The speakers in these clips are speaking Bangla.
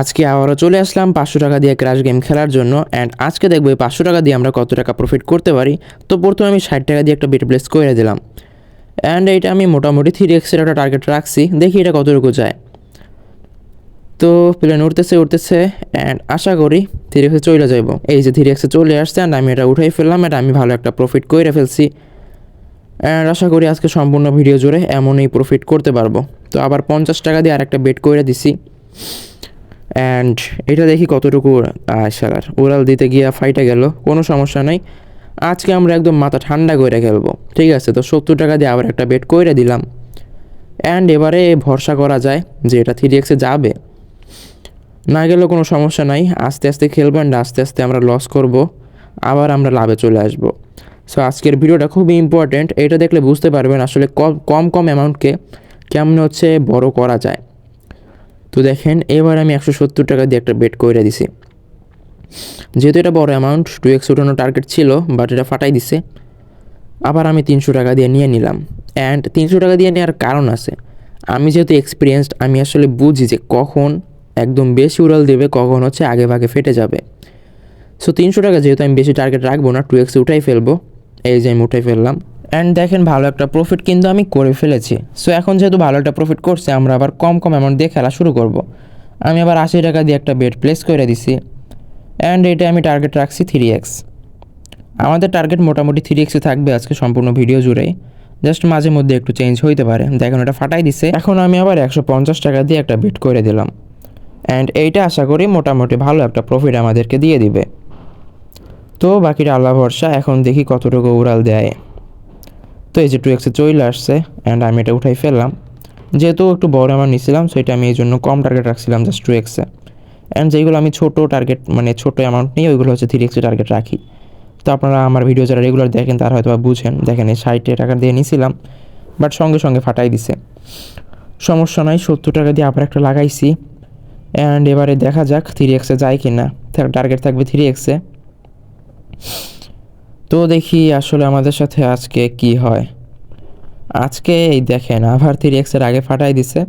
আজকে আবারও চলে আসলাম পাঁচশো টাকা দিয়ে ক্র্যাশ গেম খেলার জন্য অ্যান্ড আজকে দেখব এই পাঁচশো টাকা দিয়ে আমরা কত টাকা প্রফিট করতে পারি। তো প্রথমে আমি ষাট টাকা দিয়ে একটা বেট প্লেস করে দিলাম। অ্যান্ড এটা আমি মোটামুটি থ্রি এক্সের একটা টার্গেট রাখছি, দেখি এটা কতটুকু যায়। তো প্লেন উঠতেছে উঠতেছে অ্যান্ড আশা করি থ্রি এক্সে চলে যাইব। এই যে থ্রি এক্সে চলে আসছে অ্যান্ড আমি এটা উঠাই ফেললাম অ্যান্ড আমি ভালো একটা প্রফিট করে ফেলছি। অ্যান্ড আশা করি আজকে সম্পূর্ণ ভিডিও জুড়ে এমনই প্রফিট করতে পারব। তো আবার পঞ্চাশ টাকা দিয়ে আর একটা বেট করে দিছি। অ্যান্ড এটা দেখি কতটুকু সারার উড়াল দিতে গিয়ে ফাইটে গেল, কোনো সমস্যা নেই। আজকে আমরা একদম মাথা ঠান্ডা করে খেলব, ঠিক আছে? তো সত্তর টাকা দিয়ে আবার একটা বেট করে দিলাম। অ্যান্ড এবারে ভরসা করা যায় যে এটা থ্রি এক্সে যাবে। না গেলেও কোনো সমস্যা নাই, আস্তে আস্তে খেলব অ্যান্ড আস্তে আস্তে আমরা লস করব, আবার আমরা লাভে চলে আসব। সো আজকের ভিডিওটা খুবই ইম্পর্ট্যান্ট এটা দেখলে বুঝতে পারবেন আসলে কম কম অ্যামাউন্টকে কেমন হচ্ছে বড় করা যায়। তো দেখেন, এবার আমি একশো সত্তর টাকা দিয়ে একটা বেট করে দিছি। যেহেতু এটা বড় অ্যামাউন্ট টু এক্স উঠানো টার্গেট ছিল বাট এটা ফাটাই দিছে। আবার আমি তিনশো টাকা দিয়ে নিয়ে নিলাম। অ্যান্ড তিনশো টাকা দিয়ে নেওয়ার কারণ আছে। আমি যেহেতু এক্সপিরিয়েন্সড আমি আসলে বুঝি যে কখন একদম বেশি উড়াল দেবে, কখন হচ্ছে আগে ভাগে ফেটে যাবে। সো তিনশো টাকা যেহেতু আমি বেশি টার্গেট রাখব না টু এক্সে উঠাই ফেলব। এই যে আমি উঠাই ফেললাম। অ্যান্ড দেখেন ভালো একটা প্রফিট কিন্তু আমি করে ফেলেছি। সো এখন যেহেতু ভালো একটা প্রফিট করছে, আমরা আবার কম কম অ্যামাউন্ট দিয়ে খেলা শুরু করব। আমি আবার আশি টাকা দিয়ে একটা বেড প্লেস করে দিছি। অ্যান্ড এটা আমি টার্গেট রাখছি থ্রি এক্স আমাদের টার্গেট মোটামুটি থ্রি এক্সে থাকবে আজকে সম্পূর্ণ ভিডিও জুড়ে জাস্ট মাঝে মধ্যে একটু চেঞ্জ হইতে পারে। দেখুন এটা ফাটাই দিছে। এখন আমি আবার একশো পঞ্চাশ টাকা দিয়ে একটা বেট করে দিলাম। অ্যান্ড এইটা আশা করি মোটামুটি ভালো একটা প্রফিট আমাদেরকে দিয়ে দিবে। তো বাকিটা আল্লাহ ভরসা, এখন দেখি কতটুকু উড়াল দেয়। তো এই যে টু এক্সে চলে আসছে অ্যান্ড আমি এটা উঠাই ফেললাম। যেহেতু একটু বড় আমার নিছিলাম সো এটা আমি এই জন্য কম টার্গেট রাখছিলাম জাস্ট টু এক্সে অ্যান্ড যেগুলো আমি ছোটো টার্গেট মানে ছোটো অ্যামাউন্ট নিয়ে ওইগুলো হচ্ছে থ্রি এক্সে টার্গেট রাখি। তো আপনারা আমার ভিডিও যারা রেগুলার দেখেন, তারা হয়তো বুঝেন। দেখেন, এই ষাট টাকা দিয়ে নিছিলাম বাট সঙ্গে সঙ্গে ফাটাই দিছে। সমস্যা নাই, সত্তর টাকা দিয়ে আবার একটা লাগাইছি। অ্যান্ড এবারে দেখা যাক থ্রি এক্সে যায় কি না টার্গেট থাকবে থ্রি এক্সে তো দেখি আসলে আমাদের সাথে আজকে কি হয়। আজকে এই দেখেন আবার থ্রি এক্সের আগে ফাটাই দিছে।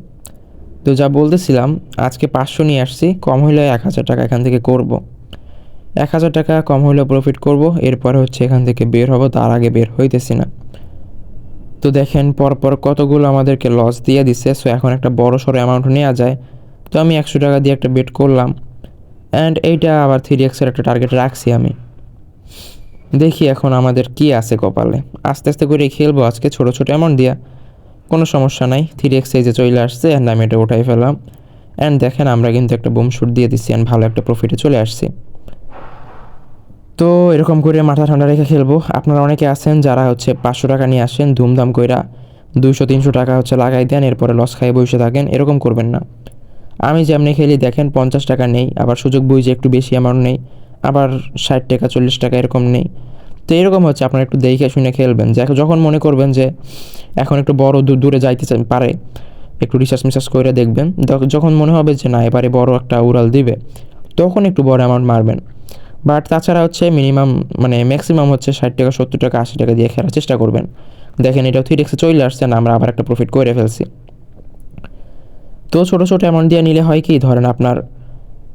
তো যা বলতেছিলাম, আজকে পাঁচশো নিয়ে আসছি, কম হলে এক হাজার টাকা এখান থেকে করব। এক হাজার টাকা কম হলে প্রফিট করব, এরপরে হচ্ছে এখান থেকে বের হব, তার আগে বের হইতেছি না। তো দেখেন, পরপর কতগুলো আমাদেরকে লস দিয়ে দিছে সো এখন একটা বড় সড়ো অ্যামাউন্ট নেওয়া যায়। তো আমি একশো টাকা দিয়ে একটা বেট করলাম। অ্যান্ড এইটা আবার থ্রি এক্সের একটা টার্গেট রাখছি আমি। দেখি এখন আমাদের কি আছে কপালে। আস্তে আস্তে করে খেলব আজকে ছোটো ছোটো অ্যামাউন্ট দিয়া। কোনো সমস্যা নাই থ্রি এক্স যে চলে আসছে অ্যান্ড আমি এটা উঠাই ফেললাম। অ্যান্ড দেখেন, আমরা কিন্তু একটা বুম শুট দিয়ে দিচ্ছি অ্যান্ড ভালো একটা প্রফিটে চলে আসছি। তো এরকম করে মাথা ঠান্ডা রেখে খেলব। আপনারা অনেকে আছেন যারা হচ্ছে পাঁচশো টাকা নিয়ে আসেন, ধুমধাম কইরা দুইশো, তিনশো টাকা হচ্ছে লাগাই দেন, এরপরে লস খাই বসে থাকেন, এরকম করবেন না। আমি যেমনি খেলি, দেখেন পঞ্চাশ টাকা নেই, আবার সুযোগ বুঝে একটু বেশি অ্যামাউন্ট নেই। আবার ষাট টাকা, চল্লিশ টাকা এরকম নেই। তো এরকম হচ্ছে, আপনারা একটু দেখে শুনে খেলবেন। যে যখন মনে করবেন যে এখন একটু বড় দূরে যাইতে পারে, একটু রিসার্চ মিসার্চ করে দেখবেন যখন মনে হবে যে না, এবারে বড় একটা উড়াল দিবে, তখন একটু বড় অ্যামাউন্ট মারবেন। বাট তাছাড়া হচ্ছে মিনিমাম মানে ম্যাক্সিমাম হচ্ছে ষাট টাকা, সত্তর টাকা, আশি টাকা দিয়ে খেলার চেষ্টা করবেন। দেখেন এটাও থ্রি এক্সে চলে আসছে, না, আমরা আবার একটা প্রফিট করে ফেলছি। তো ছোটো ছোটো অ্যামাউন্ট দিয়ে নিলে হয় কি? ধরেন আপনার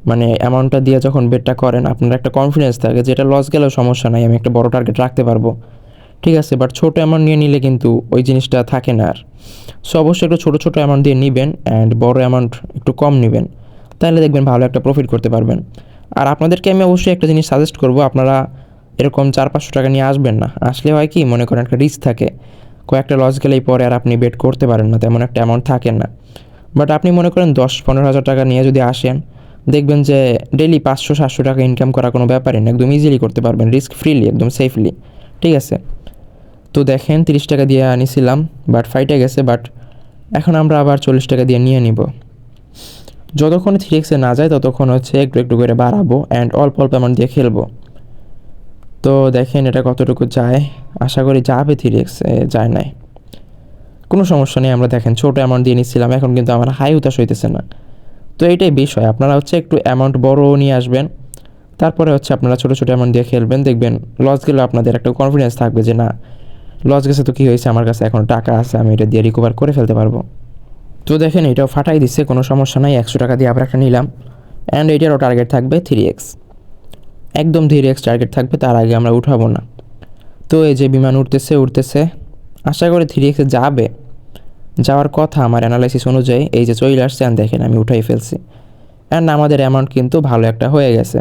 মানে অ্যামাউন্টটা দিয়ে যখন বেটটা করেন, আপনার একটা কনফিডেন্স থাকে যেটা লস গেলেও সমস্যা নাই, আমি একটা বড় টার্গেট রাখতে পারব। ঠিক আছে বাট ছোটো অ্যামাউন্ট নিয়ে নিলে কিন্তু ওই জিনিসটা থাকে না আর। সো অবশ্যই একটু ছোটো ছোটো অ্যামাউন্ট দিয়ে নেবেন অ্যান্ড বড় অ্যামাউন্ট একটু কম নেবেন। তাহলে দেখবেন ভালো একটা প্রফিট করতে পারবেন। আর আপনাদেরকে আমি অবশ্যই একটা জিনিস সাজেস্ট করব, আপনারা এরকম চার পাঁচশো টাকা নিয়ে আসবেন না। আসলে হয় কি, মনে করেন একটা রিস্ক থাকে। কয়েকটা লস গেলেই পরে আর আপনি বেট করতে পারেন না, তেমন একটা অ্যামাউন্ট থাকেন না। বাট আপনি মনে করেন দশ পনেরো হাজার টাকা নিয়ে যদি আসেন দেখবেন যে ডেলি পাঁচশো, সাতশো টাকা ইনকাম করা কোনো ব্যাপারই না, একদম ইজিলি করতে পারবেন রিস্ক ফ্রিলি একদম সেফলি ঠিক আছে? তো দেখেন তিরিশ টাকা দিয়ে আনিছিলাম বাট ফাইটে গেছে বাট এখন আমরা আবার চল্লিশ টাকা দিয়ে নিয়ে নিব। যতক্ষণ থ্রি এক্সে না যায়, ততক্ষণ হচ্ছে একটু একটু করে বাড়াবো অ্যান্ড অল্প অল্প অ্যামাউন্ট দিয়ে খেলব। তো দেখেন এটা কতটুকু যায়? আশা করি যাবে থ্রি যায় নাই। কোনো সমস্যা নেই, আমরা দেখেন ছোটো অ্যামাউন্ট দিয়ে নিচ্ছিলাম, এখন কিন্তু আমার হাই উতাস হইতেছে না। তো এইটাই বিষয়। আপনারা হচ্ছে একটু অ্যামাউন্ট বড় নিয়ে আসবেন, তারপরে হচ্ছে আপনারা ছোটো ছোটো অ্যামাউন্ট দিয়ে খেলবেন, দেখবেন লস গেলেও আপনাদের একটা কনফিডেন্স থাকবে যে না লস গেছে তো কী হয়েছে, আমার কাছে এখন টাকা আছে, আমি এটা দিয়ে রিকভার করে ফেলতে পারব। তো দেখেন এটাও ফাটাই দিচ্ছে, কোনো সমস্যা নাই, একশো টাকা দিয়ে আবার একটা নিলাম। অ্যান্ড এটারও টার্গেট থাকবে থ্রি এক্স একদম থ্রি এক্স টার্গেট থাকবে, তার আগে আমরা উঠাবো না। তো এই যে বিমান উঠতেছে উঠতেছে, আশা করি থ্রি এক্সে যাবে। যাওয়ার কথা আমার অ্যানালাইসিস অনুযায়ী এই যে চলে আসছে অ্যান্ড দেখেন, আমি উঠাই ফেলছি। অ্যান্ড আমাদের অ্যামাউন্ট কিন্তু ভালো একটা হয়ে গেছে।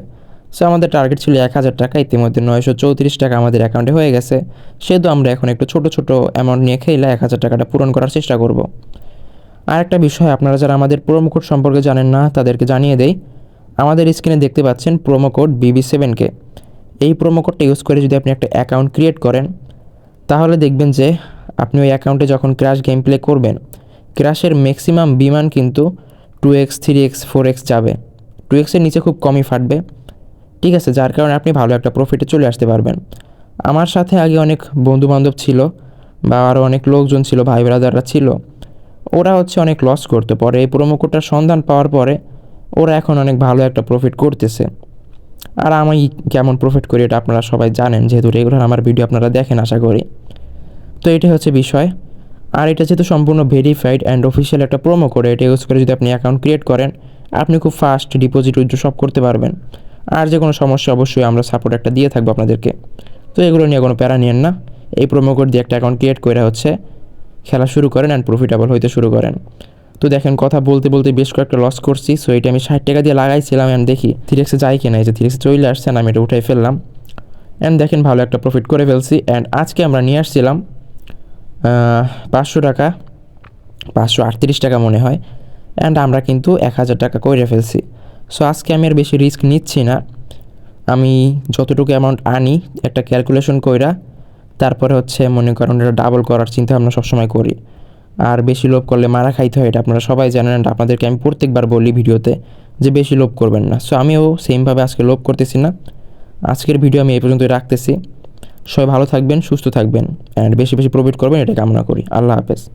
সো আমাদের টার্গেট ছিল এক হাজার টাকা, ইতিমধ্যে নয়শো চৌত্রিশ টাকা আমাদের অ্যাকাউন্টে হয়ে গেছে। সেহেতু আমরা এখন একটু ছোটো ছোটো অ্যামাউন্ট নিয়ে খেলে এক হাজার টাকাটা পূরণ করার চেষ্টা করব। আর একটা বিষয় আপনারা যারা আমাদের প্রোমো কোড সম্পর্কে জানেন না, তাদেরকে জানিয়ে দেই। আমাদের স্ক্রিনে দেখতে পাচ্ছেন প্রোমো কোড বিবি সেভেনকে এই প্রোমো কোডটা ইউজ করে যদি আপনি একটা অ্যাকাউন্ট ক্রিয়েট করেন, তাহলে দেখবেন যে আপনি ওই অ্যাকাউন্টে যখন ক্র্যাশ গেম প্লে করবেন ক্র্যাশের ম্যাক্সিমাম বিমান কিন্তু two x three x four x যাবে। টু এক্সের নিচে খুব কমই ফাটবে। ঠিক আছে, যার কারণে আপনি ভালো একটা প্রফিটে চলে আসতে পারবেন। আমার সাথে আগে অনেক বন্ধুবান্ধব ছিল বা আরও অনেক লোকজন ছিল, ভাই ব্রাদাররা ছিল। ওরা হচ্ছে অনেক লস করতো। পরে এই প্রোমো কোডটার সন্ধান পাওয়ার পরে ওরা এখন অনেক ভালো একটা প্রফিট করতেছে। আর আমি কেমন প্রফিট করি এটা আপনারা সবাই জানেন, যেহেতু রেগুলার আমার ভিডিও আপনারা দেখেন, আশা করি। তো এটা হচ্ছে বিষয়। আর এটা যেহেতু সম্পূর্ণ ভেরিফাইড অ্যান্ড অফিসিয়াল একটা প্রোমো কোড এটা ইউজ করে যদি আপনি অ্যাকাউন্ট ক্রিয়েট করেন, আপনি খুব ফাস্ট ডিপোজিট উইথড্র সব করতে পারবেন। আর যে কোনো সমস্যা অবশ্যই আমরা সাপোর্ট একটা দিয়ে থাকব আপনাদেরকে। তো এগুলো নিয়ে কোনো প্যারা নিয়েন না। এই প্রোমো কোড দিয়ে একটা অ্যাকাউন্ট ক্রিয়েট করে হচ্ছে খেলা শুরু করেন অ্যান্ড প্রফিটেবল হইতে শুরু করেন। তো দেখেন, কথা বলতে বলতে বেশ কয়েকটা লস করছি। সো এটা আমি ষাট টাকা দিয়ে লাগাইছিলাম অ্যান্ড দেখি থ্রিক্সে যাই কিনা, এই যে থ্রিক্সে চলে আসছে আমি এটা উঠাই ফেললাম। অ্যান্ড দেখেন, ভালো একটা প্রফিট করে ফেলছি। অ্যান্ড আজকে আমরা নিয়ে আসছিলাম পাঁচশো টাকা, পাঁচশো আটত্রিশ টাকা মনে হয় অ্যান্ড আমরা কিন্তু এক হাজার টাকা করে ফেলছি। সো আজকে আমি আর বেশি রিস্ক নিচ্ছি না। আমি যতটুকু অ্যামাউন্ট আনি, একটা ক্যালকুলেশন কইরা, তারপরে হচ্ছে মনে করেন এটা ডাবল করার চিন্তা ভাবনা সবসময় করি। আর বেশি লোভ করলে মারা খাইতে হয়, এটা আপনারা সবাই জানেন, and আপনাদেরকে আমি প্রত্যেকবার বলি ভিডিওতে যে বেশি লোভ করবেন না। সো আমিও সেমভাবে আজকে লোভ করতেছি না। আজকের ভিডিও আমি এই পর্যন্তই রাখতেছি। সবাই ভালো থাকবেন, সুস্থ থাকবেন অ্যান্ড বেশি বেশি প্রফিট করবেন, এটা কামনা করি। আল্লাহ হাফেজ।